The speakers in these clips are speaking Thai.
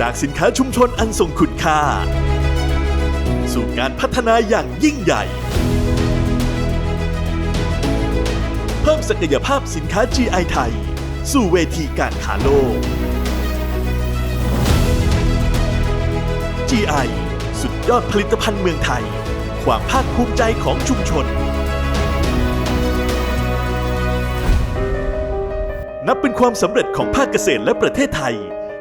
จากสินค้าชุมชนอันทรงคุณค่า สู่การพัฒนาอย่างยิ่งใหญ่ เพิ่มศักยภาพสินค้า GI ไทย สู่เวทีการค้าโลก GI สุดยอดผลิตภัณฑ์เมืองไทย ความภาคภูมิใจของชุมชน นับเป็นความสำเร็จของภาคเกษตรและประเทศไทย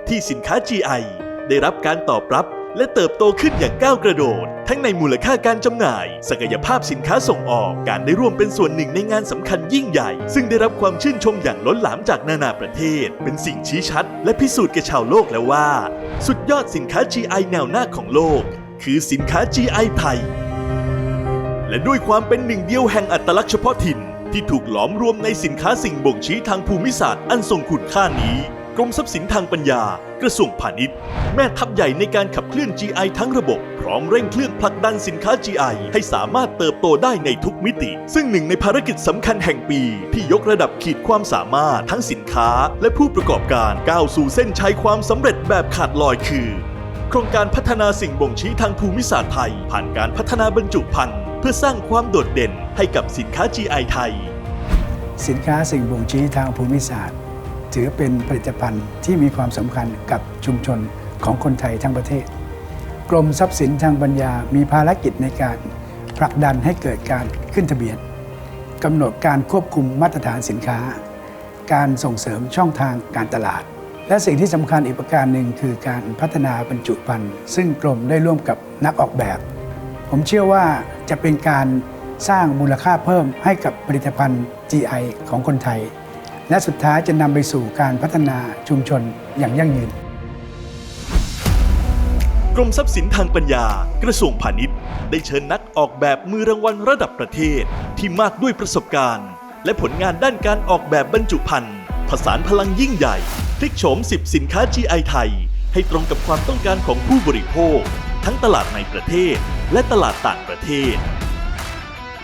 ที่สินค้า GI ได้รับการตอบรับและเติบโตขึ้นอย่างก้าวกระโดด ทั้งในมูลค่าการจำหน่าย ศักยภาพสินค้าส่งออก การได้ร่วมเป็นส่วนหนึ่งในงานสำคัญยิ่งใหญ่ ซึ่งได้รับความชื่นชมอย่างล้นหลามจากนานาประเทศ เป็นสิ่งชี้ชัด และพิสูจน์แก่ชาวโลกแล้วว่า สุดยอดสินค้า GI แนวหน้าของโลก คือสินค้า GI ไทย และด้วยความเป็นหนึ่งเดียวแห่งอัตลักษณ์เฉพาะถิ่น ที่ถูกหลอมรวมในสินค้าสิ่งบ่งชี้ทางภูมิศาสตร์อันทรงคุณค่านี้ กรมทรัพย์สินทางปัญญา กระทรวงพาณิชย์ แม่ทัพใหญ่ในการขับเคลื่อน GI ทั้งระบบ พร้อมเร่งเครื่องผลักดันสินค้า GI ให้สามารถเติบโตได้ในทุกมิติ ซึ่งหนึ่งในภารกิจสำคัญแห่งปี ที่ยกระดับขีดความสามารถทั้งสินค้า และผู้ประกอบการก้าวสู่เส้นชัยความสำเร็จแบบขาดลอยคือ โครงการพัฒนาสิ่งบ่งชี้ทางภูมิศาสตร์ไทย ผ่านการพัฒนาบรรจุภัณฑ์เพื่อสร้างความโดดเด่นให้กับสินค้า GI ไทย สินค้าสิ่งบ่งชี้ทางภูมิศาสตร์ ถือเป็นผลิตภัณฑ์ที่มีความสำคัญกับชุมชนของคนไทยทั้งประเทศ กรมทรัพย์สินทางปัญญามีภารกิจในการผลักดันให้เกิดการขึ้นทะเบียนกำหนดการควบคุมมาตรฐานสินค้า การส่งเสริมช่องทางการตลาด และสิ่งที่สำคัญอีกประการหนึ่งคือการพัฒนาบรรจุภัณฑ์ซึ่งกรมได้ร่วมกับนักออกแบบ ผมเชื่อว่าจะเป็นการสร้างมูลค่าเพิ่มให้กับผลิตภัณฑ์ GI ของคนไทย และสุดท้ายจะนำไปสู่การพัฒนาชุมชนอย่างยั่งยืน กรมทรัพย์สินทางปัญญา กระทรวงพาณิชย์ ได้เชิญนักออกแบบมือรางวัลระดับประเทศ ที่มากด้วยประสบการณ์ และผลงานด้านการออกแบบบรรจุภัณฑ์ผสานพลังยิ่งใหญ่พลิกโฉม 10 สินค้า GI ไทย ให้ตรงกับความต้องการของผู้บริโภค ทั้งตลาดในประเทศ และตลาดต่างประเทศ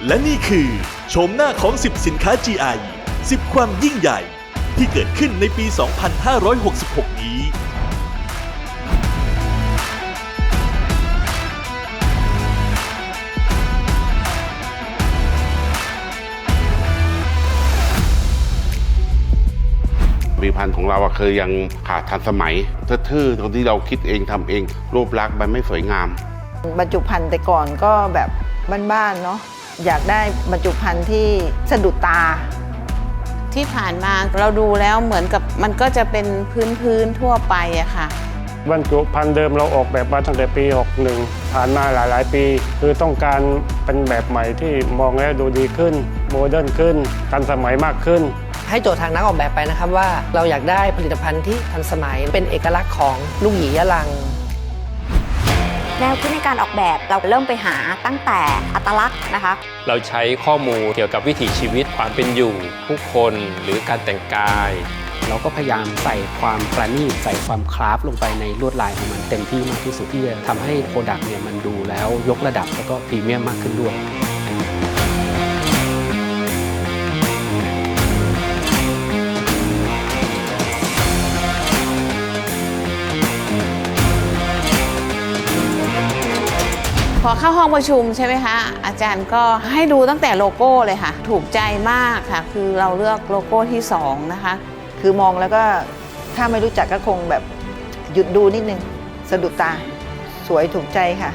และนี่คือโฉมหน้าของ 10 สินค้า GI 10 ความยิ่งใหญ่ที่เกิดขึ้นในปี 2566 นี้ ผลิตภัณฑ์ของเราอะคือยังขาดทันสมัยทื่อๆตรงที่เราคิดเองทำเอง รูปลักษณ์มันไม่สวยงาม บรรจุภัณฑ์แต่ก่อนก็แบบบ้านๆเนาะอยากได้บรรจุภัณฑ์ที่สะดุดตา ที่ผ่านมาเราดูแล้วเหมือนกับมันก็จะเป็นพื้นพื้นๆทั่วไปอะค่ะบรรจุภัณฑ์เดิมเราออกแบบมาตั้งแต่ปี 61 ผ่านมาหลาย ๆ ปี คือต้องการเป็นแบบใหม่ที่มองแล้วดูดีขึ้น โมเดิร์นขึ้น ทันสมัยมากขึ้น ให้โจทย์ทางนักออกแบบไปนะครับว่าเราอยากได้ผลิตภัณฑ์ที่ทันสมัยเป็นเอกลักษณ์ของลูกหยียะลัง แนวคิดในการออกแบบเราเริ่มไปหาตั้งแต่อัตลักษณ์นะคะ เราใช้ข้อมูลเกี่ยวกับวิถีชีวิตความเป็นอยู่ ผู้คนหรือการแต่งกาย เราก็พยายามใส่ความประณีตใส่ความคราฟลงไปในลวดลายของมันเต็มที่มากที่สุดที่จะทำให้โปรดักต์เนี่ยมันดูแล้วยกระดับแล้วก็พรีเมียมมากขึ้นด้วย พอเข้าห้องประชุมใช่ไหมคะอาจารย์ก็ให้ดูตั้งแต่โลโก้เลยค่ะ ถูกใจมากค่ะ คือเราเลือกโลโก้ที่2นะคะ คือมองแล้วก็ถ้าไม่รู้จักก็คงแบบหยุดดูนิดนึงสะดุดตาสวยถูกใจค่ะ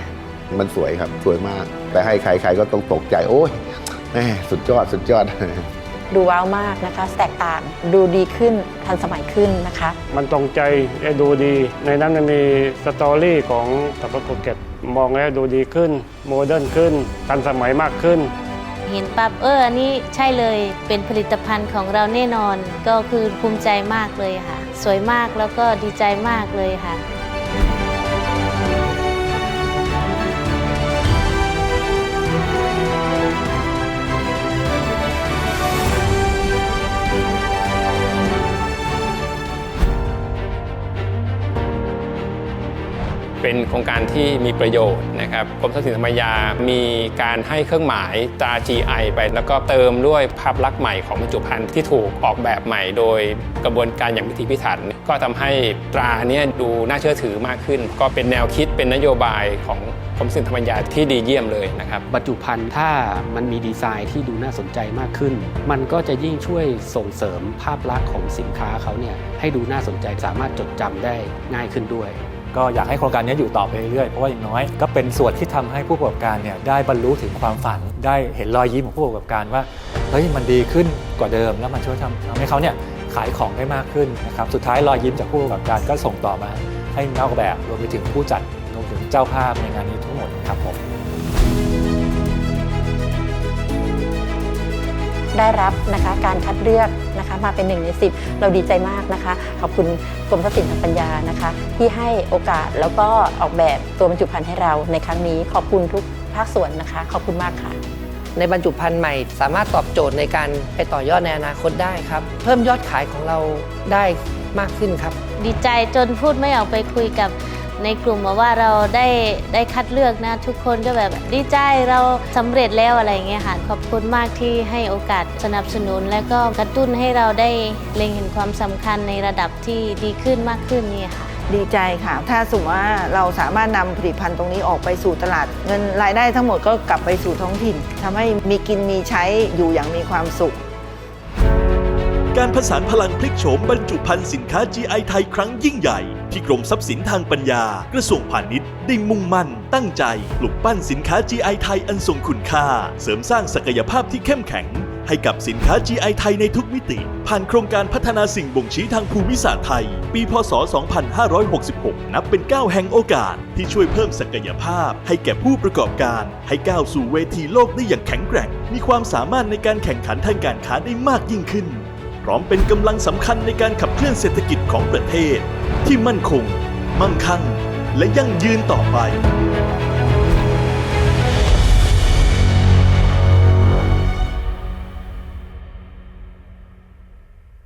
มันสวยครับสวยมาก แต่ให้ใครๆก็ต้องตกใจโอ้ยแม่สุดยอดสุดยอด ดูว้าวมากนะคะ แตกต่างดูดีขึ้นทันสมัยขึ้นนะคะ มันตรงใจและดูดี ในนั้นมันมีสตอรี่ของตับปะโกเก็ต มองแล้วดูดีขึ้น โมเดิร์นขึ้น ทันสมัยมากขึ้น เห็นปั๊บเอออันนี้ใช่เลยเป็นผลิตภัณฑ์ของเราแน่นอน ก็คือภูมิใจมากเลยค่ะ สวยมากแล้วก็ดีใจมากเลยค่ะ เป็นโครงการที่มีประโยชน์นะครับกรมทรัพย์สินธรรมยามีการให้เครื่องหมายตรา GI ไป แล้วก็เติมด้วยภาพลักษณ์ใหม่ของบรรจุภัณฑ์ที่ถูกออกแบบใหม่ โดยกระบวนการอย่างพิถีพิถัน ก็ทำให้ตราเนี้ดูน่าเชื่อถือมากขึ้น ก็เป็นแนวคิดเป็นนโยบายของกรมทรัพย์สินธรรมยาที่ดีเยี่ยมเลยนะครับบรรจุภัณฑ์ถ้ามันมีดีไซน์ที่ดูน่าสนใจมากขึ้น มันก็จะยิ่งช่วยส่งเสริมภาพลักษณ์ของสินค้าเขาเนี่ยให้ดูน่าสนใจสามารถจดจำได้ง่ายขึ้นด้วย ก็อยากให้โครงการนี้อยู่ต่อไปเรื่อยๆเพราะว่าอย่างน้อยก็เป็นส่วนที่ทำให้ผู้ประกอบการเนี่ยได้บรรลุถึงความฝันได้เห็นรอยยิ้มของผู้ประกอบการว่าเฮ้ยมันดีขึ้นกว่าเดิม แล้วมันช่วยทำทำให้เขาเนี่ยขายของได้มากขึ้นนะครับสุดท้ายรอยยิ้มจากผู้ประกอบการก็ส่งต่อมา ให้นออกแบบรวมไปถึงผู้จัดรวมถึงเจ้าภาพในงานนี้ทั้งหมดครับผมได้รับนะคะการคัดเลือกนะ มาเป็นหนึ่งในสิบเราดีใจมากนะคะ ขอบคุณกรมทรัพย์สินทางปัญญานะคะ ที่ให้โอกาสแล้วก็ออกแบบตัวบรรจุภัณฑ์ให้เราในครั้งนี้ ขอบคุณทุกภาคส่วนนะคะ ขอบคุณมากค่ะ ในบรรจุภัณฑ์ใหม่ สามารถตอบโจทย์ในการไปต่อยอดในอนาคตได้ครับ เพิ่มยอดขายของเราได้มากขึ้นครับ ดีใจจนพูดไม่ออกไปคุยกับ ในกลุ่มว่าเราได้ได้คัดเลือกนะ ทุกคนก็แบบดีใจเราสำเร็จแล้วอะไรเงี้ยค่ะขอบคุณมากที่ให้โอกาสสนับสนุน และก็กระตุ้นให้เราได้เล็งเห็นความสำคัญในระดับที่ดีขึ้นมากขึ้นนี่ค่ะดีใจค่ะ ถ้าสมมติว่าเราสามารถนำผลิตภัณฑ์ตรงนี้ออกไปสู่ตลาด เงินรายได้ทั้งหมดก็กลับไปสู่ท้องถิ่นทำให้มีกินมีใช้อยู่อย่างมีความสุข การผสานพลังพลิกโฉมบรรจุภัณฑ์สินค้า GI ไทยครั้งยิ่งใหญ่ ที่กรมทรัพย์สินทางปัญญา กระทรวงพาณิชย์ ได้มุ่งมั่น ตั้งใจปลุกปั้นสินค้า GI ไทยอันทรงคุณค่า เสริมสร้างศักยภาพที่เข้มแข็ง ให้กับสินค้า GI ไทยในทุกมิติ ผ่านโครงการพัฒนาสิ่งบ่งชี้ทางภูมิศาสตร์ไทย ปี พศ 2566 นับเป็นก้าวแห่งโอกาส ที่ช่วยเพิ่มศักยภาพ ให้แก่ผู้ประกอบการ ให้ก้าวสู่เวทีโลกได้อย่างแข็งแกร่ง มีความสามารถในการแข่งขันทางการค้าได้มากยิ่งขึ้น พร้อมเป็นกำลังสำคัญในการขับเคลื่อนเศรษฐกิจของประเทศ ที่มั่นคง มั่งคั่ง และยั่งยืนต่อไป